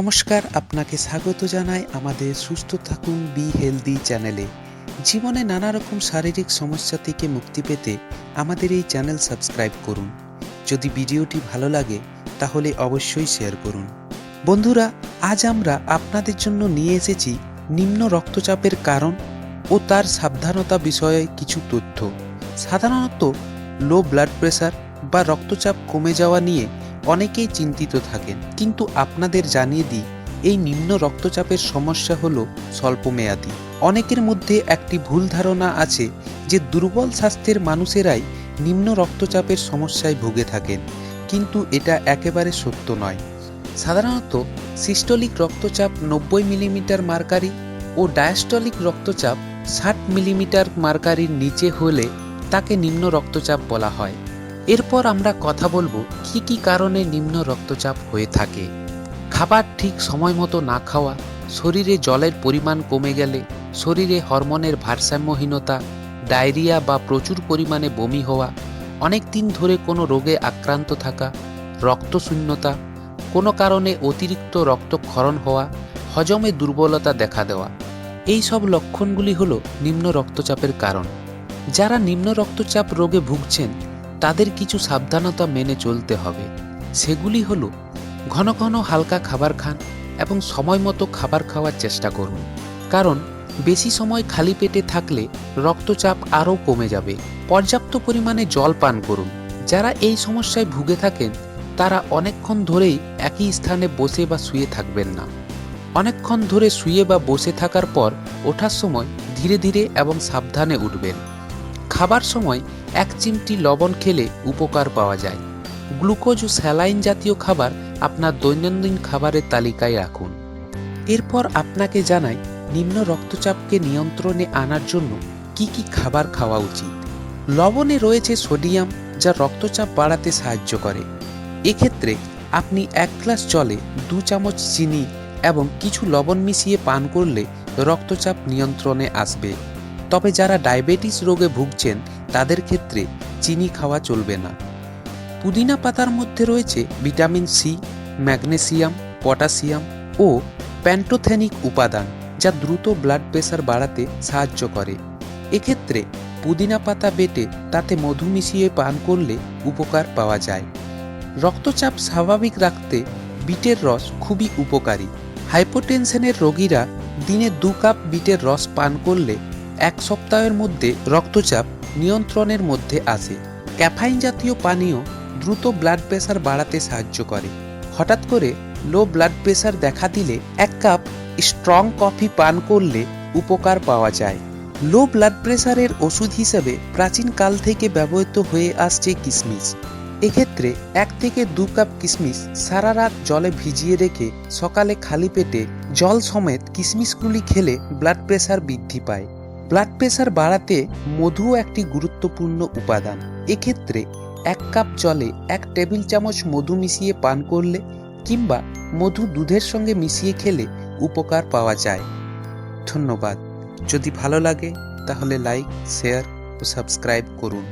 নমস্কার, আপনাকে স্বাগত জানাই আমাদের সুস্থ থাকুন বি হেলদি চ্যানেলে। জীবনে নানা রকম শারীরিক সমস্যা থেকে মুক্তি পেতে আমাদের এই চ্যানেল সাবস্ক্রাইব করুন। যদি ভিডিওটি ভালো লাগে, তাহলে অবশ্যই শেয়ার করুন। বন্ধুরা, আজ আমরা আপনাদের জন্য নিয়ে এসেছি নিম্ন রক্তচাপের কারণ ও তার সাবধানতা বিষয়ে কিছু তথ্য। সাধারণত লো ব্লাড প্রেশার বা রক্তচাপ কমে যাওয়া নিয়ে অনেকেই চিন্তিত থাকেন। কিন্তু আপনাদের জানিয়ে দিই, এই নিম্ন রক্তচাপের সমস্যা হলো স্বল্পমেয়াদী। অনেকের মধ্যে একটি ভুল ধারণা আছে যে দুর্বল স্বাস্থ্যের মানুষেরাই নিম্ন রক্তচাপের সমস্যায় ভুগে থাকেন। কিন্তু এটা একেবারে সত্য নয়। সাধারণত সিস্টোলিক রক্তচাপ নব্বই মিলিমিটার মার্কারি ও ডায়াস্টলিক রক্তচাপ ষাট মিলিমিটার মার্কারির নিচে হলে তাকে নিম্ন রক্তচাপ বলা হয়। এরপর আমরা কথা বলব কি কি কারণে নিম্ন রক্তচাপ হয়ে থাকে। খাবার ঠিক সময় মতো না খাওয়া, শরীরে জলের পরিমাণ কমে গেলে, শরীরে হরমোনের ভারসাম্যহীনতা, ডায়রিয়া বা প্রচুর পরিমাণে বমি হওয়া, অনেক দিন ধরে কোনো রোগে আক্রান্ত থাকা, রক্তশূন্যতা, কোনো কারণে অতিরিক্ত রক্তক্ষরণ হওয়া, হজমে দুর্বলতা দেখা দেওয়া। এই সব লক্ষণগুলি হলো নিম্ন রক্তচাপের কারণ। যারা নিম্ন রক্তচাপ রোগে ভুগছেন তাদের কিছু সাবধানতা মেনে চলতে হবে। সেগুলি হলো, ঘন ঘন হালকা খাবার খান এবং সময় মতো খাবার খাওয়ার চেষ্টা করুন। কারণ, বেশি সময় খালি পেটে থাকলে রক্তচাপ আরও কমে যাবে। পর্যাপ্ত পরিমাণে জল পান করুন। যারা এই সমস্যায় ভুগে থাকেন, তারা অনেকক্ষণ ধরেই একই স্থানে বসে বা শুয়ে থাকবেন না। অনেকক্ষণ ধরে শুয়ে বা বসে থাকার পর ওঠার সময় ধীরে ধীরে এবং সাবধানে উঠবেন। খাবার সময় এক চিমটি লবণ খেলে উপকার পাওয়া যায়। গ্লুকোজ ও স্যালাইন জাতীয় খাবার আপনার দৈনন্দিন খাবারের তালিকায় রাখুন। এরপর আপনাকে জানাই নিম্ন রক্তচাপকে নিয়ন্ত্রণে আনার জন্য কি কি খাবার খাওয়া উচিত। লবণে রয়েছে সোডিয়াম, যা রক্তচাপ বাড়াতে সাহায্য করে। এক্ষেত্রে আপনি এক গ্লাস জলে দু চামচ চিনি এবং কিছু লবণ মিশিয়ে পান করলে রক্তচাপ নিয়ন্ত্রণে আসবে। তবে যারা ডায়াবেটিস রোগে ভুগছেন, তাদের ক্ষেত্রে চিনি খাওয়া চলবে না। পুদিনা পাতার মধ্যে রয়েছে ভিটামিন সি, ম্যাগনেসিয়াম পটাশিয়াম ও প্যান্টোথেনিক উপাদান, যা দ্রুত ব্লাড প্রেশার বাড়াতে সাহায্য করে। এক্ষেত্রে পুদিনা পাতা বেটে তাতে মধু মিশিয়ে পান করলে উপকার পাওয়া যায়। রক্তচাপ স্বাভাবিক রাখতে বিটের রস খুবই উপকারী। হাইপোটেনশনের রোগীরা দিনে দু কাপ বিটের রস পান করলে এক সপ্তাহের মধ্যে রক্তচাপ নিয়ন্ত্রণের মধ্যে আসে ক্যাফাইন জাতীয় পানীয় দ্রুত ব্লাড প্রেশার বাড়াতে সাহায্য করে। হঠাৎ করে লো ব্লাড প্রেশার দেখা দিলে এক কাপ স্ট্রং কফি পান করলে উপকার পাওয়া যায়। লো ব্লাড প্রেশারের ওষুধ হিসেবে প্রাচীনকাল থেকে ব্যবহৃত হয়ে আসছে কিশমিশ এক্ষেত্রে এক থেকে দু কাপ কিশমিশ সারা রাত জলে ভিজিয়ে রেখে সকালে খালি পেটে জল সমেত কিশমিশগুলি খেলে ব্লাড প্রেশার বৃদ্ধি পায়। ব্লাড প্রেশার বাড়াতে মধু একটি গুরুত্বপূর্ণ উপাদান। এক্ষেত্রে এক কাপ জলে এক টেবিল চামচ মধু মিশিয়ে পান করলে কিংবা মধু দুধের সঙ্গে মিশিয়ে খেলে উপকার পাওয়া যায়। ধন্যবাদ। যদি ভালো লাগে, তাহলে লাইক শেয়ার ও সাবস্ক্রাইব করুন।